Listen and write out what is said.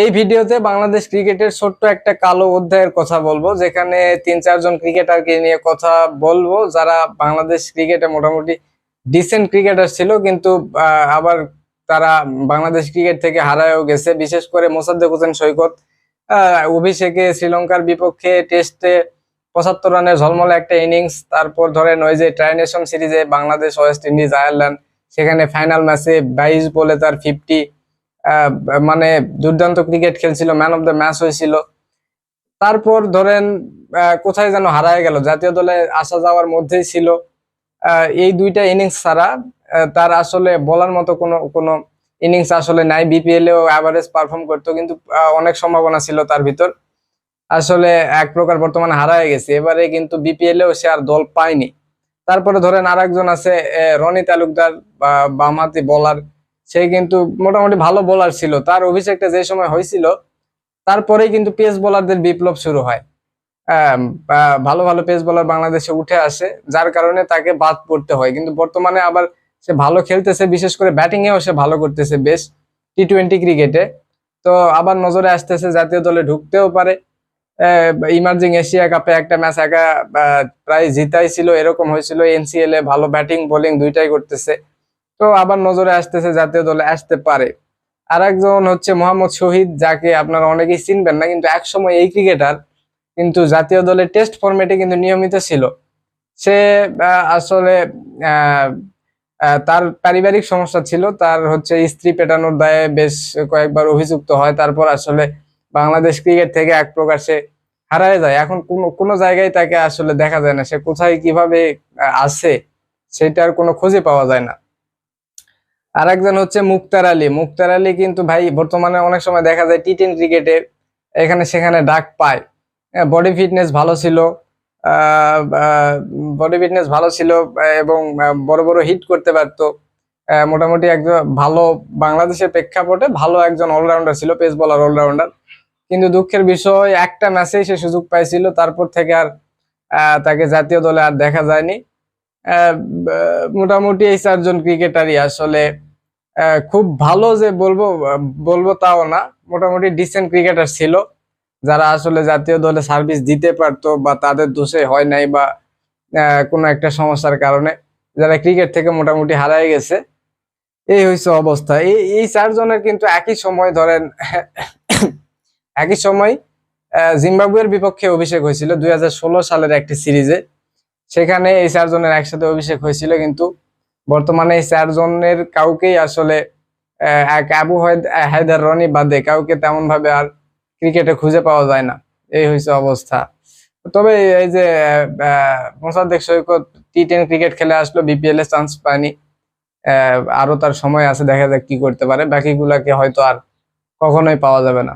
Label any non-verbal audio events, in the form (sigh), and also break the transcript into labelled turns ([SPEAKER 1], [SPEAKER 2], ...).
[SPEAKER 1] এই ভিডিওতে বাংলাদেশ ক্রিকেটের ছোট্ট একটা কালো অধ্যায়ের কথা বলব, যেখানে তিন চারজন ক্রিকেটারকে নিয়ে কথা বলব। যারা বাংলাদেশ ক্রিকেটে মোটামুটি ডিসেন্ট ক্রিকেটার ছিল, কিন্তু আবার তারা বাংলাদেশ ক্রিকেট থেকে হারায়ও গেছে। বিশেষ করে মোসাদ্দেক হোসেন সৈকত অভিষেকে শ্রীলঙ্কার বিপক্ষে টেস্টে পঁচাত্তর রানের ঝলমলে একটা ইনিংস তারপর ধরেন ওই যে ট্রাইনেশন সিরিজে বাংলাদেশ ওয়েস্ট ইন্ডিজ আয়ারল্যান্ড, সেখানে ফাইনাল ম্যাচে বাইশ বলে তার ফিফটি মানে দুর্দান্ত ক্রিকেট খেলছিল ম্যান অফ দ্য ম্যাচ হয়েছিল। তারপর ধরেন কোথায় যেন হারায় গেল। জাতীয় দলে আসা যাওয়ার মধ্যেই ছিল। এই দুইটা ইনিংস ছাড়া তার আসলে বলার মতো কোনো কোনো ইনিংস আসলে নাই। বিপিএল এও অ্যাভারেজ পারফর্ম করতো, কিন্তু অনেক সম্ভাবনা ছিল তার ভিতর। আসলে এক প্রকার বর্তমানে হারায় গেছে। এবারে কিন্তু বিপিএল এও সে আর দল পায়নি। তারপরে ধরেন আর একজন আছে রনি তালুকদার বামহাতি বোলার সে কিন্তু মোটামুটি ভালো বোলার ছিল। তার অভিষেকটা যে সময় হয়েছিল, তারপরেই কিন্তু পেস বোলারদের বিপ্লব শুরু হয়। ভালো ভালো পেস বোলার বাংলাদেশে উঠে আসে, যার কারণে তাকে বাদ পড়তে হয়। কিন্তু বর্তমানে আবার সে ভালো খেলতেছে, বিশেষ করে ব্যাটিং এও সে ভালো করতেছে বেশ টি টোয়েন্টি ক্রিকেটে তো আবার নজরে আসতেছে জাতীয় দলে ঢুকতেও পারে। ইমার্জিং এশিয়া কাপে একটা ম্যাচ একা প্রায় জিতাই ছিল, এরকম হয়েছিল। এনসিএল এ ভালো ব্যাটিং বোলিং দুইটাই করতেছে। তো আবার নজরে আসতেছে জাতীয় দলে আসতে পারে। আর একজন হচ্ছে মোহাম্মদ শহীদ, যাকে আপনারা অনেকেই চিনবেন না, কিন্তু একসময় এই ক্রিকেটার, কিন্তু জাতীয় দলের টেস্ট ফরম্যাটে কিন্তু নিয়মিত ছিল। সে আসলে তার পারিবারিক সমস্যা ছিল, তার হচ্ছে স্ত্রী পেটানোর দায়ে বেশ কয়েকবার অভিযুক্ত হয়, তারপর আসলে বাংলাদেশ ক্রিকেট থেকে এক প্রকার সে হারায় যায়। এখন কোনো কোনো জায়গায় তাকে আসলে দেখা যায় না, সে কোথায় কীভাবে আছে, সেটার কোনো খোঁজে পাওয়া যায় না। আর একজন হচ্ছে মুক্তার আলী। মুক্তার আলী কিন্তু ভাই বর্তমানে অনেক সময় দেখা যায় টি টেন ক্রিকেটে এখানে সেখানে ডাক পায়। বডি ফিটনেস ভালো ছিল বডি ফিটনেস ভালো ছিল, এবং বড় বড় হিট করতে পারতো। মোটামুটি একজন ভালো বাংলাদেশের প্রেক্ষাপটে ভালো একজন অলরাউন্ডার ছিল পেস বলার অলরাউন্ডার কিন্তু দুঃখের বিষয়, একটা ম্যাচেই সে সুযোগ পাইছিল, তারপর থেকে আর তাকে জাতীয় দলে আর দেখা যায়নি। মোটামুটি এই চারজন ক্রিকেটারই আসলে খুব ভালো যে বলব বলব তাও না। মোটামুটি ডিসেন্ট ক্রিকেটার ছিল। যারা আসলে জাতীয় দলে সার্ভিস দিতে পারতো বা তাদের দোষে হয় নাই বা কোনো একটা সমস্যার কারণে যারা ক্রিকেট থেকে মোটামুটি হারায় গেছে, এই হয়েছে অবস্থা। এই এই চারজনের কিন্তু একই সময় ধরেন, (coughs) একই সময় জিম্বাবুয়ের বিপক্ষে অভিষেক হয়েছিল দুই হাজার ষোলো সালের একটি সিরিজে। সেখানে এই চারজনের একসাথে অভিষেক হয়েছিল কিন্তু বর্তমানে এই চারজনের কাউকেই আসলে এক আবু হায়দ- হায়দার রনি বাদে কাউকে তেমন ভাবে আর ক্রিকেটে খুঁজে পাওয়া যায় না। এই হয়েছে অবস্থা। তবে এই যে Mosaddek Saikat T ten cricket খেলে আসলো বিপিএল এ চান্স পায়নি। আরও তার সময় আছে, দেখা যাক কি করতে পারে। বাকিগুলাকে হয়তো আর কখনোই পাওয়া যাবে না।